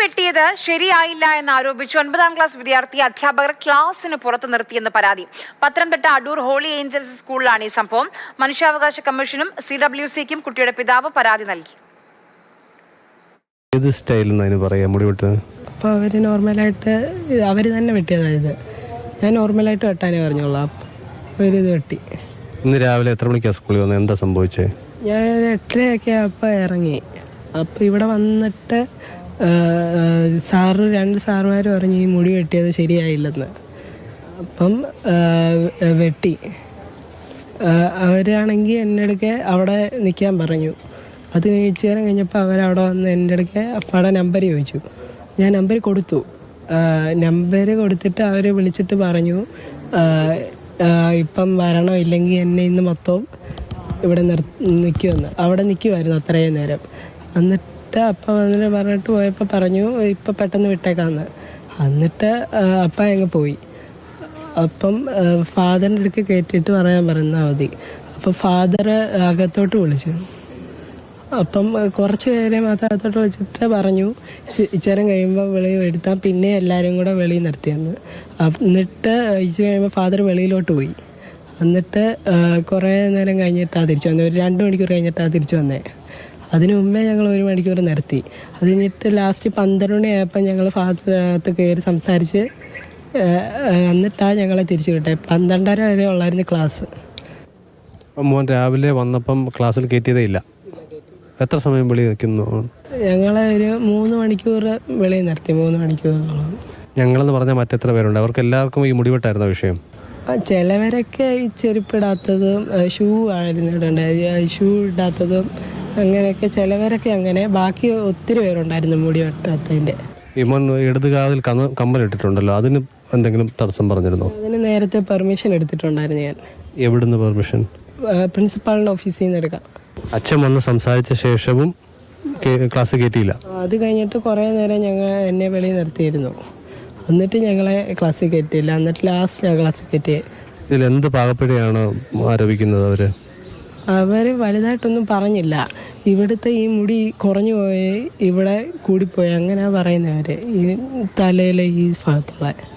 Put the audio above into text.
വെട്ടിയത് ശരിയായില്ല എന്ന് ആരോപിച്ച്. ഒൻപതാം ക്ലാസ് വിദ്യാർത്ഥി അധ്യാപകർ ക്ലാസ്സിന് പുറത്ത് നിർത്തിയെന്ന് പരാതി. പത്തനംതിട്ട അടൂർ ഹോളി ഏഞ്ചൽസ് സ്കൂളിലാണ് ഈ സംഭവം. മനുഷ്യാവകാശ കമ്മീഷനും സി ഡബ്ല്യു സിക്കും കുട്ടിയുടെ പിതാവ് പരാതി നൽകി. ഏത് സ്റ്റൈൽ പറയാ? മുടി വെട്ട് അപ്പോൾ അവർ നോർമലായിട്ട് അവർ തന്നെ വെട്ടിയതായത് ഞാൻ നോർമലായിട്ട് വെട്ടാനേ പറഞ്ഞോളൂ അപ്പം അവരിത് വെട്ടി. ഇന്ന് രാവിലെ എത്ര മണിക്കാണ് സ്കൂളിൽ വന്നത്? എന്താ സംഭവിച്ചത് ഞാൻ എട്ടരയൊക്കെ അപ്പോൾ ഇറങ്ങി. അപ്പോൾ ഇവിടെ വന്നിട്ട് സാറ് രണ്ട് സാറുമാർ പറഞ്ഞു ഈ മുടി വെട്ടിയത് ശരിയായില്ലെന്ന്. അപ്പം വെട്ടി. അവരാണെങ്കിൽ എന്റെ അടുക്കെ അവിടെ നിൽക്കാൻ പറഞ്ഞു. അത് കഴിച്ച് നേരം കഴിഞ്ഞപ്പോൾ അവരവിടെ വന്ന് എന്റെ അടുക്കെ അപ്പാടെ നമ്പർ ചോദിച്ചു. ഞാൻ നമ്പർ കൊടുത്തു. നമ്പർ കൊടുത്തിട്ട് അവർ വിളിച്ചിട്ട് പറഞ്ഞു ഇപ്പം വരണോ ഇല്ലെങ്കിൽ എന്നെ ഇന്ന് മൊത്തവും ഇവിടെ നിർ നിൽക്കുമെന്ന് അവിടെ നിൽക്കുമായിരുന്നു അത്രയും നേരം. എന്നിട്ട് അപ്പം വന്നിട്ട് പറഞ്ഞിട്ട് പോയപ്പോൾ പറഞ്ഞു ഇപ്പം പെട്ടെന്ന് വിട്ടേക്കാന്ന്. എന്നിട്ട് അപ്പ അങ്ങ് പോയി. അപ്പം ഫാദറിന്റെ അടുക്ക് കയറ്റിയിട്ട് പറയാൻ പറഞ്ഞാൽ മതി. അപ്പം ഫാദർ അകത്തോട്ട് വിളിച്ചു. അപ്പം കുറച്ച് നേരം മാത്രം അകത്തോട്ട് വിളിച്ചിട്ട് പറഞ്ഞു ഇച്ചേരം കഴിയുമ്പോൾ വെളിയിൽ എടുത്താൽ പിന്നെ എല്ലാവരും കൂടെ വെളിയിൽ നിർത്തിയെന്ന്. എന്നിട്ട് ഇച്ചിരി കഴിയുമ്പോൾ ഫാദർ വെളിയിലോട്ട് പോയി. എന്നിട്ട് കുറേ നേരം കഴിഞ്ഞിട്ടാണ് തിരിച്ചു വന്നത് ഒരു രണ്ട് മണിക്കൂർ കഴിഞ്ഞിട്ടാണ് തിരിച്ചു വന്നേ. അതിനു മുമ്പേ ഞങ്ങൾ ഒരു മണിക്കൂർ നിർത്തി. അത് കഴിഞ്ഞിട്ട് ലാസ്റ്റ് പന്ത്രണ്ട് മണിയായപ്പോൾ ഞങ്ങൾ ഭാഗത്ത് കയറി സംസാരിച്ച് എന്നിട്ടാണ് ഞങ്ങളെ തിരിച്ചു വിട്ടത് പന്ത്രണ്ടര വരെ ഉള്ളായിരുന്നു ക്ലാസ് മോൻ രാവിലെ വന്നപ്പം ക്ലാസ്സിൽ കയറ്റിയതേ ഇല്ല. എത്ര സമയം വെളി നിൽക്കുന്നു? ഞങ്ങളെ ഒരു മൂന്ന് മണിക്കൂർ വെളി നിർത്തി മൂന്ന് മണിക്കൂറോളം. ഞങ്ങളെന്ന് പറഞ്ഞാൽ മറ്റെത്ര പേരുണ്ട്? അവർക്ക് എല്ലാവർക്കും ഈ മുടിവെട്ടായിരുന്ന വിഷയം? ചിലവരൊക്കെ ഈ ചെരുപ്പിടാത്തതും ഷൂ ആയിരുന്നു ഇടേണ്ടത്. ഷൂ ഇടാത്തതും അങ്ങനെയൊക്കെ ചിലവരൊക്കെ അങ്ങനെ. ബാക്കി ഒത്തിരി പേരുണ്ടായിരുന്നു മുടി വെട്ടാത്തതിന്റെ. വിമൻ മോൻ ഇടത് കാതിൽ കന്ന് ഇട്ടിട്ടുണ്ടല്ലോ അതിന് എന്തെങ്കിലും തടസ്സം പറഞ്ഞിരുന്നോ? അതിന് നേരത്തെ പെർമിഷൻ എടുത്തിട്ടുണ്ടായിരുന്നു ഞാൻ. എവിടുന്ന് പെർമിഷൻ? പ്രിൻസിപ്പാളിന്റെ ഓഫീസിൽ നിന്ന് എടുക്കാം. അച്ഛൻ വന്ന് സംസാരിച്ച ശേഷവും ക്ലാസ് കയറ്റിയില്ല അത് കഴിഞ്ഞിട്ട് കുറേ നേരം ഞങ്ങൾ എന്നെ വെളിയിൽ നിർത്തിയിരുന്നു. എന്നിട്ട് ഞങ്ങളെ ക്ലാസ്സിൽ കയറ്റിയില്ല എന്നിട്ട് ലാസ്റ്റ് ക്ലാസ് കയറ്റി ഇതിൽ എന്ത് പാകപ്പിഴയാണ് ആരോപിക്കുന്നത് അവർ? അവർ വലുതായിട്ടൊന്നും പറഞ്ഞില്ല. ഇവിടുത്തെ ഈ മുടി കുറഞ്ഞു പോയി ഇവിടെ കൂടിപ്പോയി. അങ്ങനെയാണ് പറയുന്നവർ ഈ തലയിലെ ഈ ഭാഗത്തുള്ള